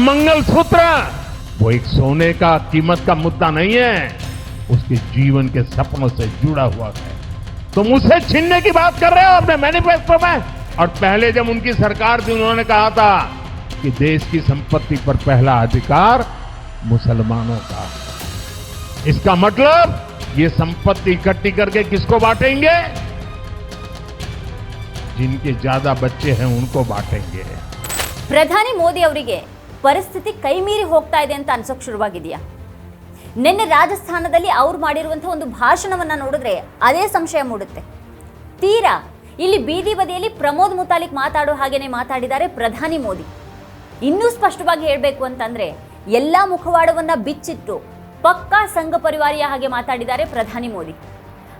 मंगलसूत्र वो एक सोने का कीमत का मुद्दा नहीं है उसके जीवन के सपनों से जुड़ा हुआ है तुम उसे छीनने की बात कर रहे हो अपने मैनिफेस्टो में और पहले जब उनकी सरकार थी उन्होंने कहा था कि देश की संपत्ति पर पहला अधिकार मुसलमानों का है इसका मतलब ये संपत्ति इकट्ठी करके किसको बांटेंगे जिनके ज्यादा बच्चे हैं उनको बांटेंगे ಪ್ರಧಾನಿ ಮೋದಿ ಅವರಿಗೆ ಪರಿಸ್ಥಿತಿ ಕೈಮೀರಿ ಹೋಗ್ತಾ ಇದೆ ಅಂತ ಅನ್ಸೋಕೆ ಶುರುವಾಗಿದೆಯಾ? ನಿನ್ನೆ ರಾಜಸ್ಥಾನದಲ್ಲಿ ಅವ್ರು ಮಾಡಿರುವಂಥ ಒಂದು ಭಾಷಣವನ್ನ ನೋಡಿದ್ರೆ ಅದೇ ಸಂಶಯ ಮೂಡುತ್ತೆ. ತೀರಾ, ಇಲ್ಲಿ ಬೀದಿ ಬದಿಯಲ್ಲಿ ಪ್ರಮೋದ್ ಮುತಾಲಿಕ್ ಮಾತಾಡೋ ಹಾಗೇನೆ ಮಾತಾಡಿದ್ದಾರೆ ಪ್ರಧಾನಿ ಮೋದಿ. ಇನ್ನೂ ಸ್ಪಷ್ಟವಾಗಿ ಹೇಳಬೇಕು ಅಂತಂದ್ರೆ, ಎಲ್ಲ ಮುಖವಾಡವನ್ನ ಬಿಚ್ಚಿಟ್ಟು ಪಕ್ಕಾ ಸಂಘ ಪರಿವಾರಿಯ ಹಾಗೆ ಮಾತಾಡಿದ್ದಾರೆ ಪ್ರಧಾನಿ ಮೋದಿ.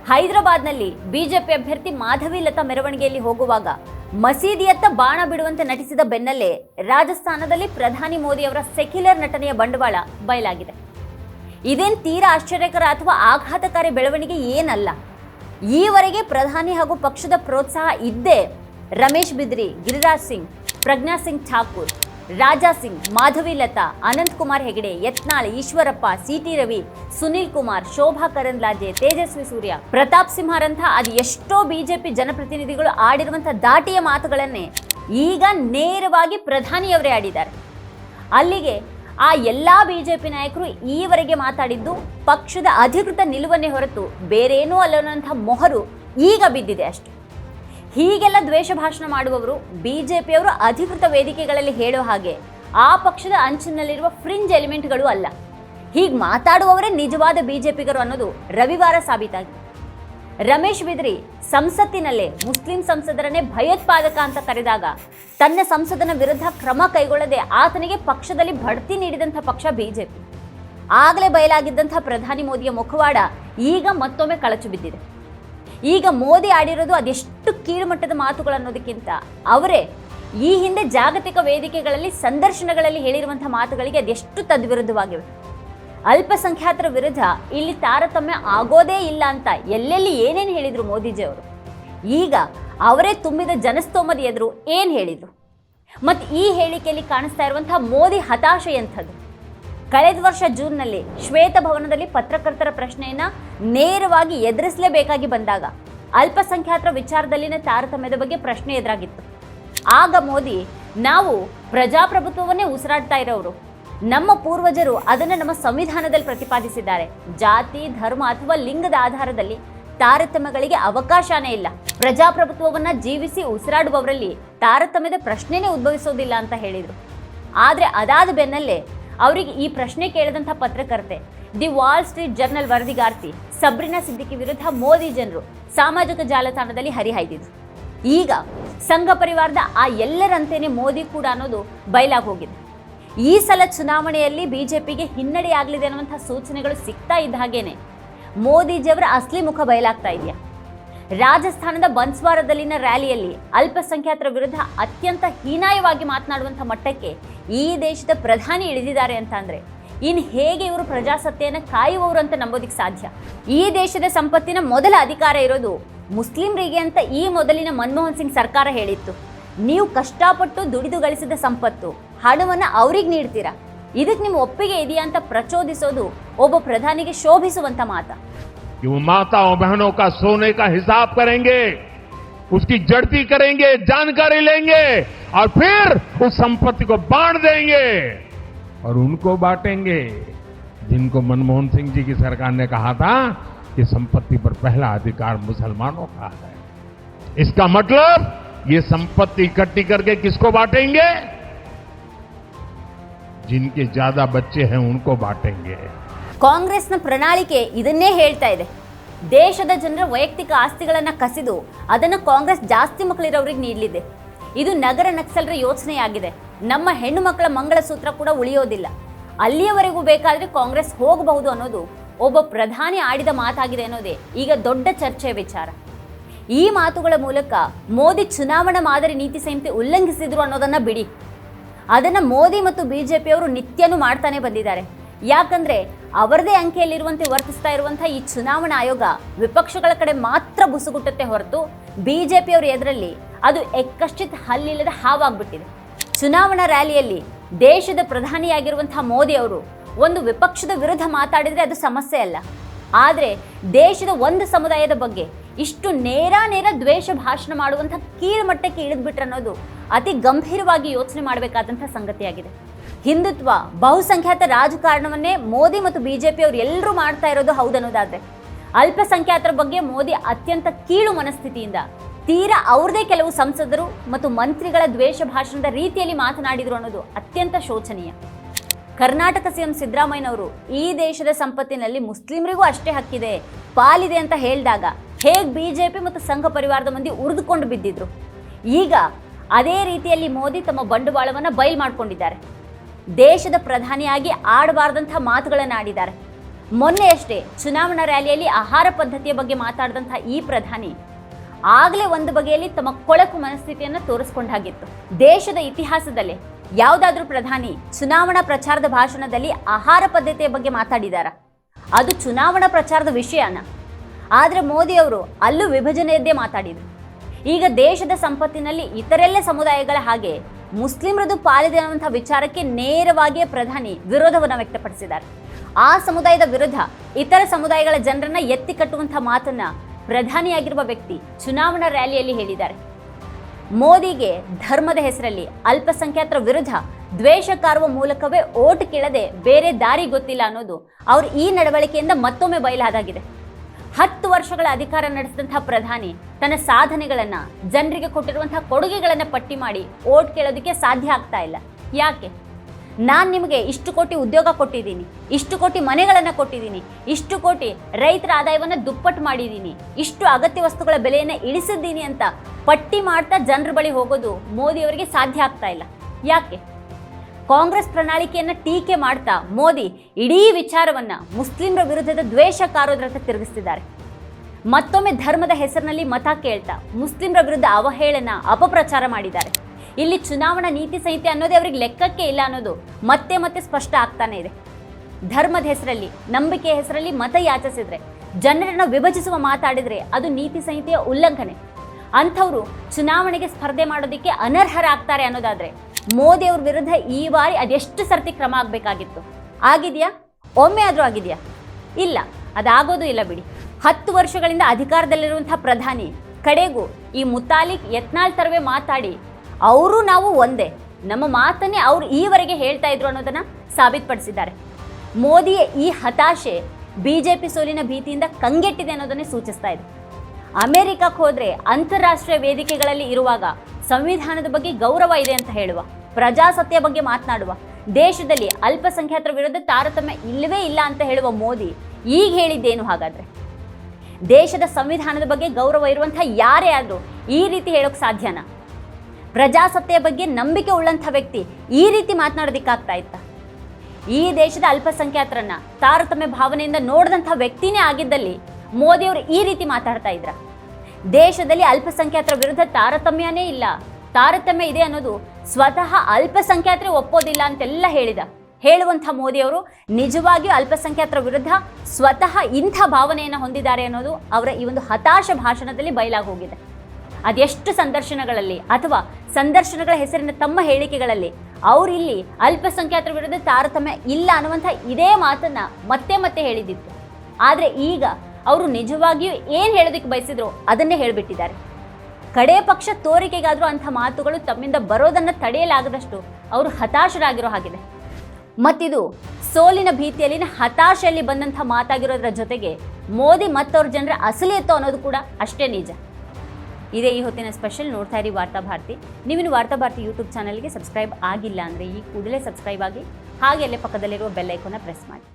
ಹೈದರಾಬಾದ್ನಲ್ಲಿ ಬಿಜೆಪಿ ಅಭ್ಯರ್ಥಿ ಮಾಧವಿ ಲತಾ ಮೆರವಣಿಗೆಯಲ್ಲಿ ಹೋಗುವಾಗ ಮಸೀದಿಯತ್ತ ಬಾಣ ಬಿಡುವಂತೆ ನಟಿಸಿದ ಬೆನ್ನಲ್ಲೇ ರಾಜಸ್ಥಾನದಲ್ಲಿ ಪ್ರಧಾನಿ ಮೋದಿ ಅವರ ಸೆಕ್ಯುಲರ್ ನಟನೆಯ ಬಂಡವಾಳ ಬಯಲಾಗಿದೆ. ಇದೇನು ತೀರಾ ಆಶ್ಚರ್ಯಕರ ಅಥವಾ ಆಘಾತಕಾರಿ ಬೆಳವಣಿಗೆ ಏನಲ್ಲ. ಈವರೆಗೆ ಪ್ರಧಾನಿ ಹಾಗೂ ಪಕ್ಷದ ಪ್ರೋತ್ಸಾಹ ಇದ್ದೇ ರಮೇಶ್ ಬಿದ್ರಿ, ಗಿರಿರಾಜ್ ಸಿಂಗ್, ಪ್ರಜ್ಞಾ ಸಿಂಗ್ ಠಾಕೂರ್ ರಾಜಾ ಸಿಂಗ್, ಮಾಧವಿ ಲತಾ, ಅನಂತ್ ಕುಮಾರ್ ಹೆಗಡೆ, ಯತ್ನಾಳ್, ಈಶ್ವರಪ್ಪ, ಸಿಟಿ ರವಿ, ಸುನೀಲ್ ಕುಮಾರ್, ಶೋಭಾ ಕರಂದ್ಲಾಜೆ, ತೇಜಸ್ವಿ ಸೂರ್ಯ, ಪ್ರತಾಪ್ ಸಿಂಹರಂಥ ಅದು ಎಷ್ಟೋ ಬಿಜೆಪಿ ಜನಪ್ರತಿನಿಧಿಗಳು ಆಡಿರುವಂತಹ ದಾಟಿಯ ಮಾತುಗಳನ್ನೇ ಈಗ ನೇರವಾಗಿ ಪ್ರಧಾನಿಯವರೇ ಆಡಿದ್ದಾರೆ. ಅಲ್ಲಿಗೆ ಆ ಎಲ್ಲ ಬಿಜೆಪಿ ನಾಯಕರು ಈವರೆಗೆ ಮಾತಾಡಿದ್ದು ಪಕ್ಷದ ಅಧಿಕೃತ ನಿಲುವನ್ನೇ ಹೊರತು ಬೇರೇನೂ ಅಲ್ಲನ್ನುವಂಥ ಮೊಹರು ಈಗ ಬಿದ್ದಿದೆ ಅಷ್ಟೆ. ಹೀಗೆಲ್ಲ ದ್ವೇಷ ಭಾಷಣ ಮಾಡುವವರು ಬಿ ಜೆ ಪಿಯವರು ಅಧಿಕೃತ ವೇದಿಕೆಗಳಲ್ಲಿ ಹೇಳೋ ಹಾಗೆ ಆ ಪಕ್ಷದ ಅಂಚಿನಲ್ಲಿರುವ ಫ್ರಿಂಜ್ ಎಲಿಮೆಂಟ್ಗಳು ಅಲ್ಲ. ಹೀಗೆ ಮಾತಾಡುವವರೇ ನಿಜವಾದ ಬಿಜೆಪಿಗರು ಅನ್ನೋದು ರವಿವಾರ ಸಾಬೀತಾಗಿದೆ ರಮೇಶ್ ಬಿದ್ರಿ ಸಂಸತ್ತಿನಲ್ಲೇ ಮುಸ್ಲಿಂ ಸಂಸದರನ್ನೇ ಭಯೋತ್ಪಾದಕ ಅಂತ ಕರೆದಾಗ ತನ್ನ ಸಂಸದನ ವಿರುದ್ಧ ಕ್ರಮ ಕೈಗೊಳ್ಳದೆ ಆತನಿಗೆ ಪಕ್ಷದಲ್ಲಿ ಬಡ್ತಿ ನೀಡಿದಂಥ ಪಕ್ಷ ಬಿಜೆಪಿ. ಆಗಲೇ ಬಯಲಾಗಿದ್ದಂಥ ಪ್ರಧಾನಿ ಮೋದಿಯ ಮುಖವಾಡ ಈಗ ಮತ್ತೊಮ್ಮೆ ಕಳಚು ಬಿದ್ದಿದೆ. ಈಗ ಮೋದಿ ಆಡಿರೋದು ಅದೆಷ್ಟು ಕೀಳುಮಟ್ಟದ ಮಾತುಗಳು ಅನ್ನೋದಕ್ಕಿಂತ ಅವರೇ, ಈ ಹಿಂದೆ ಜಾಗತಿಕ ವೇದಿಕೆಗಳಲ್ಲಿ, ಸಂದರ್ಶನಗಳಲ್ಲಿ ಹೇಳಿರುವಂಥ ಮಾತುಗಳಿಗೆ ಅದೆಷ್ಟು ತದ್ವಿರುದ್ಧವಾಗಿವೆ. ಅಲ್ಪಸಂಖ್ಯಾತರ ವಿರುದ್ಧ ಇಲ್ಲಿ ತಾರತಮ್ಯ ಆಗೋದೇ ಇಲ್ಲ ಅಂತ ಎಲ್ಲೆಲ್ಲಿ ಏನೇನು ಹೇಳಿದ್ರು ಮೋದಿಜಿ ಅವರು ಈಗ ಅವರೇ ತುಂಬಿದ ಜನಸ್ತೋಮದ ಎದುರು ಏನು ಹೇಳಿದರು? ಮತ್ತು ಈ ಹೇಳಿಕೆಯಲ್ಲಿ ಕಾಣಿಸ್ತಾ ಇರುವಂತಹ ಮೋದಿ ಹತಾಶೆ ಎಂಥದ್ದು? ಕಳೆದ ವರ್ಷ ಜೂನ್ನಲ್ಲಿ ಶ್ವೇತಭವನದಲ್ಲಿ ಪತ್ರಕರ್ತರ ಪ್ರಶ್ನೆಯನ್ನು ನೇರವಾಗಿ ಎದುರಿಸಲೇಬೇಕಾಗಿ ಬಂದಾಗ ಅಲ್ಪಸಂಖ್ಯಾತರ ವಿಚಾರದಲ್ಲಿನ ತಾರತಮ್ಯದ ಬಗ್ಗೆ ಪ್ರಶ್ನೆ ಎದುರಾಗಿತ್ತು. ಆಗ ಮೋದಿ, ನಾವು ಪ್ರಜಾಪ್ರಭುತ್ವವನ್ನೇ ಉಸಿರಾಡ್ತಾ ಇರೋರು. ನಮ್ಮ ಪೂರ್ವಜರು ಅದನ್ನು ನಮ್ಮ ಸಂವಿಧಾನದಲ್ಲಿ ಪ್ರತಿಪಾದಿಸಿದ್ದಾರೆ. ಜಾತಿ, ಧರ್ಮ ಅಥವಾ ಲಿಂಗದ ಆಧಾರದಲ್ಲಿ ತಾರತಮ್ಯಗಳಿಗೆ ಅವಕಾಶನೇ ಇಲ್ಲ. ಪ್ರಜಾಪ್ರಭುತ್ವವನ್ನು ಜೀವಿಸಿ ಉಸಿರಾಡುವವರಲ್ಲಿ ತಾರತಮ್ಯದ ಪ್ರಶ್ನೆನೇ ಉದ್ಭವಿಸೋದಿಲ್ಲ ಅಂತ ಹೇಳಿದರು. ಆದರೆ ಅದಾದ ಬೆನ್ನಲ್ಲೇ ಅವರಿಗೆ ಈ ಪ್ರಶ್ನೆ ಕೇಳಿದಂಥ ಪತ್ರಕರ್ತೆ, ದಿ ವಾಲ್ ಸ್ಟ್ರೀಟ್ ಜರ್ನಲ್ ವರದಿಗಾರ್ತಿ ಸಬ್ರಿನಾ ಸಿದ್ದಿಕಿ ವಿರುದ್ಧ ಮೋದಿ ಜನರು ಸಾಮಾಜಿಕ ಜಾಲತಾಣದಲ್ಲಿ ಹರಿಹಾಯ್ದಿದ್ರು. ಈಗ ಸಂಘ ಪರಿವಾರದ ಆ ಎಲ್ಲರಂತೆಯೇ ಮೋದಿ ಕೂಡ ಅನ್ನೋದು ಬಯಲಾಗಿ ಹೋಗಿದೆ. ಈ ಸಲ ಚುನಾವಣೆಯಲ್ಲಿ ಬಿಜೆಪಿಗೆ ಹಿನ್ನಡೆಯಾಗಲಿದೆ ಅನ್ನುವಂಥ ಸೂಚನೆಗಳು ಸಿಗ್ತಾ ಇದ್ದ ಹಾಗೇನೆ ಮೋದಿಜಿಯವರ ಅಸ್ಲಿ ಮುಖ ಬಯಲಾಗ್ತಾ ಇದೆಯಾ? ರಾಜಸ್ಥಾನದ ಬನ್ಸ್ವಾರದಲ್ಲಿನ ರ್ಯಾಲಿಯಲ್ಲಿ ಅಲ್ಪಸಂಖ್ಯಾತರ ವಿರುದ್ಧ ಅತ್ಯಂತ ಹೀನಾಯವಾಗಿ ಮಾತನಾಡುವಂಥ ಮಟ್ಟಕ್ಕೆ ಈ ದೇಶದ ಪ್ರಧಾನಿ ಇಳಿದಿದ್ದಾರೆ ಅಂತ ಅಂದರೆ ಇನ್ನು ಹೇಗೆ ಇವರು ಪ್ರಜಾಸತ್ತೆಯನ್ನು ಕಾಯುವವರು ಅಂತ ನಂಬೋದಿಕ್ಕೆ ಸಾಧ್ಯ? ಈ ದೇಶದ ಸಂಪತ್ತಿನ ಮೊದಲ ಅಧಿಕಾರ ಇರೋದು ಮುಸ್ಲಿಮರಿಗೆ ಅಂತ ಈ ಮೊದಲಿನ ಮನಮೋಹನ್ ಸಿಂಗ್ ಸರ್ಕಾರ ಹೇಳಿತ್ತು. ನೀವು ಕಷ್ಟಪಟ್ಟು ದುಡಿದು ಗಳಿಸಿದ ಸಂಪತ್ತು ಹಣವನ್ನು ಅವ್ರಿಗೆ ನೀಡ್ತೀರಾ? ಇದಕ್ಕೆ ನಿಮ್ಮ ಒಪ್ಪಿಗೆ ಇದೆಯಾ ಅಂತ ಪ್ರಚೋದಿಸೋದು ಒಬ್ಬ ಪ್ರಧಾನಿಗೆ ಶೋಭಿಸುವಂಥ ಮಾತ. कि वो माताओं बहनों का सोने का हिसाब करेंगे, उसकी जड़ती करेंगे, जानकारी लेंगे और फिर उस संपत्ति को बांट देंगे और उनको बांटेंगे। जिनको मनमोहन सिंह जी की सरकार ने कहा था कि संपत्ति पर पहला अधिकार मुसलमानों का है। इसका मतलब ये संपत्ति इकट्ठी करके किसको बांटेंगे? जिनके ज़्यादा बच्चे हैं उनको बांटेंगे। ಕಾಂಗ್ರೆಸ್ನ ಪ್ರಣಾಳಿಕೆ ಇದನ್ನೇ ಹೇಳ್ತಾ ಇದೆ. ದೇಶದ ಜನರ ವೈಯಕ್ತಿಕ ಆಸ್ತಿಗಳನ್ನು ಕಸಿದು ಅದನ್ನು ಕಾಂಗ್ರೆಸ್ ಜಾಸ್ತಿ ಮಕ್ಕಳಿರೋರಿಗೆ ನೀಡಲಿದೆ. ಇದು ನಗರ ನಕ್ಸಲರ ಯೋಚನೆಯಾಗಿದೆ. ನಮ್ಮ ಹೆಣ್ಣು ಮಕ್ಕಳ ಮಂಗಳಸೂತ್ರ ಕೂಡ ಉಳಿಯೋದಿಲ್ಲ. ಅಲ್ಲಿಯವರೆಗೂ ಬೇಕಾದರೆ ಕಾಂಗ್ರೆಸ್ ಹೋಗಬಹುದು ಅನ್ನೋದು ಒಬ್ಬ ಪ್ರಧಾನಿ ಆಡಿದ ಮಾತಾಗಿದೆ ಅನ್ನೋದೇ ಈಗ ದೊಡ್ಡ ಚರ್ಚೆಯ ವಿಚಾರ. ಈ ಮಾತುಗಳ ಮೂಲಕ ಮೋದಿ ಚುನಾವಣಾ ಮಾದರಿ ನೀತಿ ಸಂಹಿತೆ ಉಲ್ಲಂಘಿಸಿದ್ರು ಅನ್ನೋದನ್ನ ಬಿಡಿ. ಅದನ್ನು ಮೋದಿ ಮತ್ತು ಬಿಜೆಪಿಯವರು ನಿತ್ಯನೂ ಮಾಡ್ತಾನೆ ಬಂದಿದ್ದಾರೆ. ಯಾಕಂದ್ರೆ ಅವರದೇ ಅಂಕೆಯಲ್ಲಿರುವಂತೆ ವರ್ತಿಸ್ತಾ ಇರುವಂತಹ ಈ ಚುನಾವಣಾ ಆಯೋಗ ವಿಪಕ್ಷಗಳ ಕಡೆ ಮಾತ್ರ ಬುಸುಗುಟ್ಟತೆ ಹೊರತು ಬಿಜೆಪಿಯವರ ಎದುರಲ್ಲಿ ಅದು ಎಕ್ಕಶ್ಚಿತ್ ಹಲ್ಲಿಲ್ಲದ ಹಾವಾಗ್ಬಿಟ್ಟಿದೆ. ಚುನಾವಣಾ ರ್ಯಾಲಿಯಲ್ಲಿ ದೇಶದ ಪ್ರಧಾನಿಯಾಗಿರುವಂತಹ ಮೋದಿ ಅವರು ಒಂದು ವಿಪಕ್ಷದ ವಿರುದ್ಧ ಮಾತಾಡಿದರೆ ಅದು ಸಮಸ್ಯೆ ಅಲ್ಲ. ಆದರೆ ದೇಶದ ಒಂದು ಸಮುದಾಯದ ಬಗ್ಗೆ ಇಷ್ಟು ನೇರ ನೇರ ದ್ವೇಷ ಭಾಷಣ ಮಾಡುವಂಥ ಕೀಳ್ಮಟ್ಟಕ್ಕೆ ಇಳಿದ್ಬಿಟ್ರೆ ಅನ್ನೋದು ಅತಿ ಗಂಭೀರವಾಗಿ ಯೋಚನೆ ಮಾಡಬೇಕಾದಂಥ ಸಂಗತಿಯಾಗಿದೆ. ಹಿಂದುತ್ವ, ಬಹುಸಂಖ್ಯಾತ ರಾಜಕಾರಣವನ್ನೇ ಮೋದಿ ಮತ್ತು ಬಿಜೆಪಿ ಅವರು ಎಲ್ಲರೂ ಮಾಡ್ತಾ ಇರೋದು ಹೌದನ್ನೋದಾದ್ರೆ ಅಲ್ಪಸಂಖ್ಯಾತರ ಬಗ್ಗೆ ಮೋದಿ ಅತ್ಯಂತ ಕೀಳು ಮನಸ್ಥಿತಿಯಿಂದ, ತೀರಾ ಅವ್ರದೇ ಕೆಲವು ಸಂಸದರು ಮತ್ತು ಮಂತ್ರಿಗಳ ದ್ವೇಷ ಭಾಷಣದ ರೀತಿಯಲ್ಲಿ ಮಾತನಾಡಿದ್ರು ಅನ್ನೋದು ಅತ್ಯಂತ ಶೋಚನೀಯ. ಕರ್ನಾಟಕ ಸಿಎಂ ಸಿದ್ದರಾಮಯ್ಯನವರು ಈ ದೇಶದ ಸಂಪತ್ತಿನಲ್ಲಿ ಮುಸ್ಲಿಮರಿಗೂ ಅಷ್ಟೇ ಹಕ್ಕಿದೆ, ಪಾಲಿದೆ ಅಂತ ಹೇಳಿದಾಗ ಹೇಗೆ ಬಿಜೆಪಿ ಮತ್ತು ಸಂಘ ಪರಿವಾರದ ಮಂದಿ ಉರಿದುಕೊಂಡು ಬಿದ್ದಿದ್ರು. ಈಗ ಅದೇ ರೀತಿಯಲ್ಲಿ ಮೋದಿ ತಮ್ಮ ಬಂಡವಾಳವನ್ನು ಬಯಲು ಮಾಡಿಕೊಂಡಿದ್ದಾರೆ. ದೇಶದ ಪ್ರಧಾನಿಯಾಗಿ ಆಡಬಾರ್ದಂಥ ಮಾತುಗಳನ್ನು ಆಡಿದ್ದಾರೆ ಮೊನ್ನೆಯಷ್ಟೇ ಚುನಾವಣಾ ರ್ಯಾಲಿಯಲ್ಲಿ ಆಹಾರ ಪದ್ಧತಿಯ ಬಗ್ಗೆ ಮಾತಾಡಿದಂಥ ಈ ಪ್ರಧಾನಿ ಆಗಲೇ ಒಂದು ಬಗೆಯಲ್ಲಿ ತಮ್ಮ ಕೊಳಕು ಮನಸ್ಥಿತಿಯನ್ನು ತೋರಿಸ್ಕೊಂಡಾಗಿತ್ತು. ದೇಶದ ಇತಿಹಾಸದಲ್ಲೇ ಯಾವುದಾದ್ರೂ ಪ್ರಧಾನಿ ಚುನಾವಣಾ ಪ್ರಚಾರದ ಭಾಷಣದಲ್ಲಿ ಆಹಾರ ಪದ್ಧತಿಯ ಬಗ್ಗೆ ಮಾತಾಡಿದಾರ. ಅದು ಚುನಾವಣಾ ಪ್ರಚಾರದ ವಿಷಯನ. ಆದರೆ ಮೋದಿಯವರು ಅಲ್ಲೂ ವಿಭಜನೆಯದ್ದೇ ಮಾತಾಡಿದರು. ಈಗ ದೇಶದ ಸಂಪತ್ತಿನಲ್ಲಿ ಇತರೆಲ್ಲ ಸಮುದಾಯಗಳ ಹಾಗೆ ಮುಸ್ಲಿಮರದು ಪಾಲಿದೆ ವಿಚಾರಕ್ಕೆ ನೇರವಾಗಿಯೇ ಪ್ರಧಾನಿ ವಿರೋಧವನ್ನು ವ್ಯಕ್ತಪಡಿಸಿದ್ದಾರೆ. ಆ ಸಮುದಾಯದ ವಿರುದ್ಧ ಇತರ ಸಮುದಾಯಗಳ ಜನರನ್ನ ಎತ್ತಿ ಕಟ್ಟುವಂಥ ಮಾತನ್ನ ಪ್ರಧಾನಿಯಾಗಿರುವ ವ್ಯಕ್ತಿ ಚುನಾವಣಾ ರ್ಯಾಲಿಯಲ್ಲಿ ಹೇಳಿದ್ದಾರೆ. ಮೋದಿಗೆ ಧರ್ಮದ ಹೆಸರಲ್ಲಿ ಅಲ್ಪಸಂಖ್ಯಾತರ ವಿರುದ್ಧ ದ್ವೇಷ ಕಾರುವ ಮೂಲಕವೇ ಓಟ್ ಕೇಳದೆ ಬೇರೆ ದಾರಿ ಗೊತ್ತಿಲ್ಲ ಅನ್ನೋದು ಅವ್ರ ಈ ನಡವಳಿಕೆಯಿಂದ ಮತ್ತೊಮ್ಮೆ ಬಯಲಾದಾಗಿದೆ. ಹತ್ತು ವರ್ಷಗಳ ಅಧಿಕಾರ ನಡೆಸಿದಂತಹ ಪ್ರಧಾನಿ ತನ್ನ ಸಾಧನೆಗಳನ್ನ, ಜನರಿಗೆ ಕೊಟ್ಟಿರುವಂತಹ ಕೊಡುಗೆಗಳನ್ನ ಪಟ್ಟಿ ಮಾಡಿ ಓಟ್ ಕೇಳೋದಕ್ಕೆ ಸಾಧ್ಯ ಆಗ್ತಾ ಇಲ್ಲ. ಯಾಕೆ? ನಾನು ನಿಮಗೆ ಇಷ್ಟು ಕೋಟಿ ಉದ್ಯೋಗ ಕೊಟ್ಟಿದ್ದೀನಿ, ಇಷ್ಟು ಕೋಟಿ ಮನೆಗಳನ್ನು ಕೊಟ್ಟಿದ್ದೀನಿ, ಇಷ್ಟು ಕೋಟಿ ರೈತರ ಆದಾಯವನ್ನು ದುಪ್ಪಟ್ಟು ಮಾಡಿದ್ದೀನಿ, ಇಷ್ಟು ಅಗತ್ಯ ವಸ್ತುಗಳ ಬೆಲೆಯನ್ನು ಇಳಿಸಿದ್ದೀನಿ ಅಂತ ಪಟ್ಟಿ ಮಾಡ್ತಾ ಜನರ ಬಳಿ ಹೋಗೋದು ಮೋದಿಯವರಿಗೆ ಸಾಧ್ಯ ಆಗ್ತಾ ಇಲ್ಲ. ಯಾಕೆ? ಕಾಂಗ್ರೆಸ್ ಪ್ರಣಾಳಿಕೆಯನ್ನು ಟೀಕೆ ಮಾಡ್ತಾ ಮೋದಿ ಇಡೀ ವಿಚಾರವನ್ನ ಮುಸ್ಲಿಮರ ವಿರುದ್ಧದ ದ್ವೇಷ ಕಾರೋದ್ರತ್ತ ತಿರುಗಿಸ್ತಿದ್ದಾರೆ. ಮತ್ತೊಮ್ಮೆ ಧರ್ಮದ ಹೆಸರಿನಲ್ಲಿ ಮತ ಕೇಳ್ತಾ ಮುಸ್ಲಿಮರ ವಿರುದ್ಧ ಅವಹೇಳನ, ಅಪಪ್ರಚಾರ ಮಾಡಿದ್ದಾರೆ. ಇಲ್ಲಿ ಚುನಾವಣಾ ನೀತಿ ಸಂಹಿತೆ ಅನ್ನೋದೇ ಅವರಿಗೆ ಲೆಕ್ಕಕ್ಕೆ ಇಲ್ಲ ಅನ್ನೋದು ಮತ್ತೆ ಮತ್ತೆ ಸ್ಪಷ್ಟ ಆಗ್ತಾನೆ ಇದೆ. ಧರ್ಮದ ಹೆಸರಲ್ಲಿ ನಂಬಿಕೆ ಹೆಸರಲ್ಲಿ ಮತ ಯಾಚಿಸಿದ್ರೆ, ಜನರನ್ನು ವಿಭಜಿಸುವ ಮಾತಾಡಿದರೆ ಅದು ನೀತಿ ಸಂಹಿತೆಯ ಉಲ್ಲಂಘನೆ. ಅಂಥವರು ಚುನಾವಣೆಗೆ ಸ್ಪರ್ಧೆ ಮಾಡೋದಕ್ಕೆ ಅನರ್ಹರಾಗ್ತಾರೆ ಅನ್ನೋದಾದ್ರೆ ಮೋದಿ ಅವ್ರ ವಿರುದ್ಧ ಈ ಬಾರಿ ಅದೆಷ್ಟು ಸರ್ತಿ ಕ್ರಮ ಆಗಬೇಕಾಗಿತ್ತು? ಆಗಿದೆಯಾ? ಒಮ್ಮೆ ಆದರೂ ಆಗಿದೆಯಾ? ಇಲ್ಲ, ಅದಾಗೋದು ಇಲ್ಲ ಬಿಡಿ. ಹತ್ತು ವರ್ಷಗಳಿಂದ ಅಧಿಕಾರದಲ್ಲಿರುವಂಥ ಪ್ರಧಾನಿ, ಕಡೆಗೂ ಈ ಮುತಾಲಿಕ್ ಯತ್ನಾಳ್ ತರವೇ ಮಾತಾಡಿ, ಅವರು ನಾವು ಒಂದೇ. ನಮ್ಮ ಮಾತನ್ನೇ ಅವರು ಈವರೆಗೆ ಹೇಳ್ತಾ ಇದ್ರು ಅನ್ನೋದನ್ನ ಸಾಬೀತುಪಡಿಸಿದ್ದಾರೆ. ಮೋದಿಯ ಈ ಹತಾಶೆ ಬಿಜೆಪಿ ಸೋಲಿನ ಭೀತಿಯಿಂದ ಕಂಗೆಟ್ಟಿದೆ ಅನ್ನೋದನ್ನೇ ಸೂಚಿಸ್ತಾ ಇದೆ. ಅಮೆರಿಕಕ್ಕೆ ಹೋದರೆ ಅಂತಾರಾಷ್ಟ್ರೀಯ ವೇದಿಕೆಗಳಲ್ಲಿ ಇರುವಾಗ ಸಂವಿಧಾನದ ಬಗ್ಗೆ ಗೌರವ ಇದೆ ಅಂತ ಹೇಳುವ, ಪ್ರಜಾಸತ್ತೆಯ ಬಗ್ಗೆ ಮಾತನಾಡುವ, ದೇಶದಲ್ಲಿ ಅಲ್ಪಸಂಖ್ಯಾತರ ವಿರುದ್ಧ ತಾರತಮ್ಯ ಇಲ್ಲವೇ ಇಲ್ಲ ಅಂತ ಹೇಳುವ ಮೋದಿ ಈಗ ಹೇಳಿದ್ದೇನು ಹಾಗಾದ್ರೆ? ದೇಶದ ಸಂವಿಧಾನದ ಬಗ್ಗೆ ಗೌರವ ಇರುವಂತಹ ಯಾರೇ ಆದರೂ ಈ ರೀತಿ ಹೇಳೋಕೆ ಸಾಧ್ಯನಾ? ಪ್ರಜಾಸತ್ತೆಯ ಬಗ್ಗೆ ನಂಬಿಕೆ ಉಳ್ಳಂಥ ವ್ಯಕ್ತಿ ಈ ರೀತಿ ಮಾತನಾಡೋದಿಕ್ಕಾಗ್ತಾ ಇತ್ತ? ಈ ದೇಶದ ಅಲ್ಪಸಂಖ್ಯಾತರನ್ನ ತಾರತಮ್ಯ ಭಾವನೆಯಿಂದ ನೋಡಿದಂಥ ವ್ಯಕ್ತಿನೇ ಆಗಿದ್ದಲ್ಲಿ ಮೋದಿಯವರು ಈ ರೀತಿ ಮಾತಾಡ್ತಾ ಇದ್ರ? ದೇಶದಲ್ಲಿ ಅಲ್ಪಸಂಖ್ಯಾತರ ವಿರುದ್ಧ ತಾರತಮ್ಯನೇ ಇಲ್ಲ. ತಾರತಮ್ಯ ಇದೆ ಅನ್ನೋದು ಸ್ವತಃ ಅಲ್ಪಸಂಖ್ಯಾತರೇ ಒಪ್ಪೋದಿಲ್ಲ ಅಂತೆಲ್ಲ ಹೇಳಿದ. ಹೇಳುವಂಥ ಮೋದಿಯವರು ನಿಜವಾಗಿಯೂ ಅಲ್ಪಸಂಖ್ಯಾತರ ವಿರುದ್ಧ ಸ್ವತಃ ಇಂಥ ಭಾವನೆಯನ್ನು ಹೊಂದಿದ್ದಾರೆ ಅನ್ನೋದು ಅವರ ಈ ಒಂದು ಹತಾಶ ಭಾಷಣದಲ್ಲಿ ಬಯಲಾಗಿ ಹೋಗಿದೆ. ಅದೆಷ್ಟು ಸಂದರ್ಶನಗಳಲ್ಲಿ ಅಥವಾ ಸಂದರ್ಶನಗಳ ಹೆಸರಿನ ತಮ್ಮ ಹೇಳಿಕೆಗಳಲ್ಲಿ ಅವರಿಲ್ಲಿ ಅಲ್ಪಸಂಖ್ಯಾತರ ವಿರುದ್ಧ ತಾರತಮ್ಯ ಇಲ್ಲ ಅನ್ನುವಂಥ ಇದೇ ಮಾತನ್ನು ಮತ್ತೆ ಮತ್ತೆ ಹೇಳಿದ್ದಿತ್ತು ಆದರೆ ಈಗ ಅವರು ನಿಜವಾಗಿಯೂ ಏನು ಹೇಳೋದಕ್ಕೆ ಬಯಸಿದ್ರು ಅದನ್ನೇ ಹೇಳಿಬಿಟ್ಟಿದ್ದಾರೆ. ಕಡೆ ಪಕ್ಷ ತೋರಿಕೆಗಾದರೂ ಅಂಥ ಮಾತುಗಳು ತಮ್ಮಿಂದ ಬರೋದನ್ನು ತಡೆಯಲಾಗದಷ್ಟು ಅವರು ಹತಾಶರಾಗಿರೋ ಹಾಗಿದೆ. ಮತ್ತಿದು ಸೋಲಿನ ಭೀತಿಯಲ್ಲಿನ ಹತಾಶೆಯಲ್ಲಿ ಬಂದಂಥ ಮಾತಾಗಿರೋದ್ರ ಜೊತೆಗೆ ಮೋದಿ ಮತ್ತವ್ರ ಜನರ ಅಸಲಿ ಎತ್ತೋ ಅನ್ನೋದು ಕೂಡ ಅಷ್ಟೇ ನಿಜ. ಇದೇ ಈ ಹೊತ್ತಿನ ಸ್ಪೆಷಲ್ ನೋಡ್ತಾ ಇರಿ ವಾರ್ತಾಭಾರತಿ ನೀವಿನ್ನು ವಾರ್ತಾ ಭಾರತಿ ಯೂಟ್ಯೂಬ್ ಚಾನಲ್ಗೆ ಸಬ್ಸ್ಕ್ರೈಬ್ ಆಗಿಲ್ಲ ಅಂದರೆ ಈ ಕೂಡಲೇ ಸಬ್ಸ್ಕ್ರೈಬ್ ಆಗಿ ಹಾಗೆ ಅಲ್ಲೇ ಪಕ್ಕದಲ್ಲಿರುವ ಬೆಲ್ ಐಕೋನ ಪ್ರೆಸ್ ಮಾಡಿ.